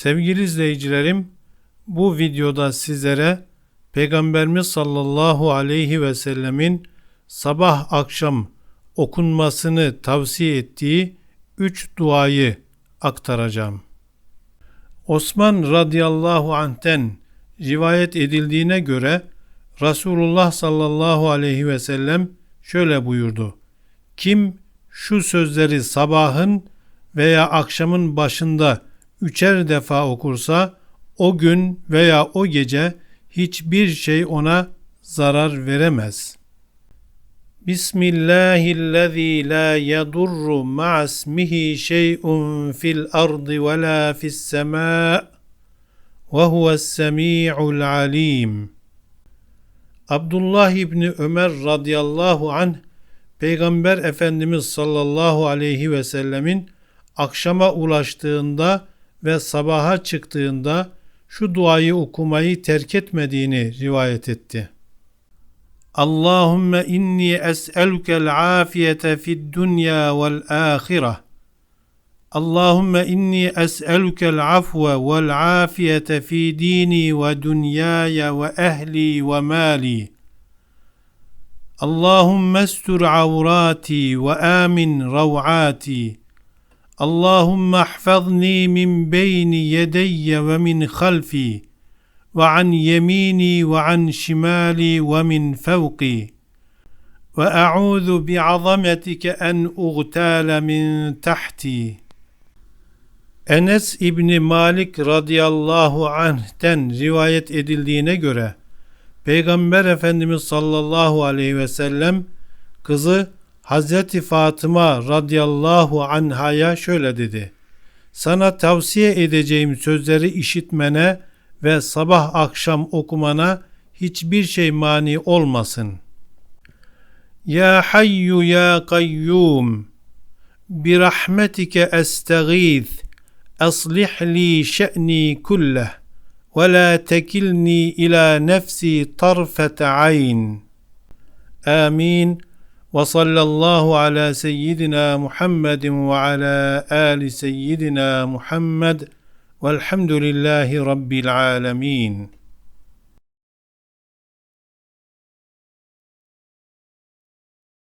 Sevgili izleyicilerim, bu videoda sizlere Peygamberimiz sallallahu aleyhi ve sellemin sabah akşam okunmasını tavsiye ettiği üç duayı aktaracağım. Osman radıyallahu anh'ten rivayet edildiğine göre Resulullah sallallahu aleyhi ve sellem şöyle buyurdu. Kim şu sözleri sabahın veya akşamın başında üçer defa okursa o gün veya o gece hiçbir şey ona zarar veremez. Bismillahillezî la yedurru ma'asmihi şey'un fil ardı ve la fis semâ ve huves semî'ul alîm. Abdullah İbni Ömer radıyallahu anh Peygamber Efendimiz sallallahu aleyhi ve sellemin akşama ulaştığında ve sabaha çıktığında şu duayı okumayı terk etmediğini rivayet etti. Allahümme inni es'elukel afiyete fid dünya vel ahire. Allahümme inni es'elukel afve vel afiyete fi dini ve dünyaya ve ehli ve mali. Allahümme estur avrati ve amin rav'ati. Allahümme ahfazni min beyni yedeyye ve min halfi ve an yemini ve an şimali ve min fevki ve a'udhu bi'azametike en uğtale min tahti. Enes İbni Malik radıyallahu anh'ten rivayet edildiğine göre Peygamber Efendimiz sallallahu aleyhi ve sellem kızı Hazreti Fatıma radıyallahu anhaya şöyle dedi. Sana tavsiye edeceğim sözleri işitmene ve sabah akşam okumana hiçbir şey mani olmasın. Ya hayyu ya kayyum bi rahmetike estağith aslih li şe'ni kulleh ve la tekilni ila nefsi tarfete ayn. Amin. وصلى الله على سيدنا محمد وعلى آل سيدنا محمد والحمد لله رب العالمين.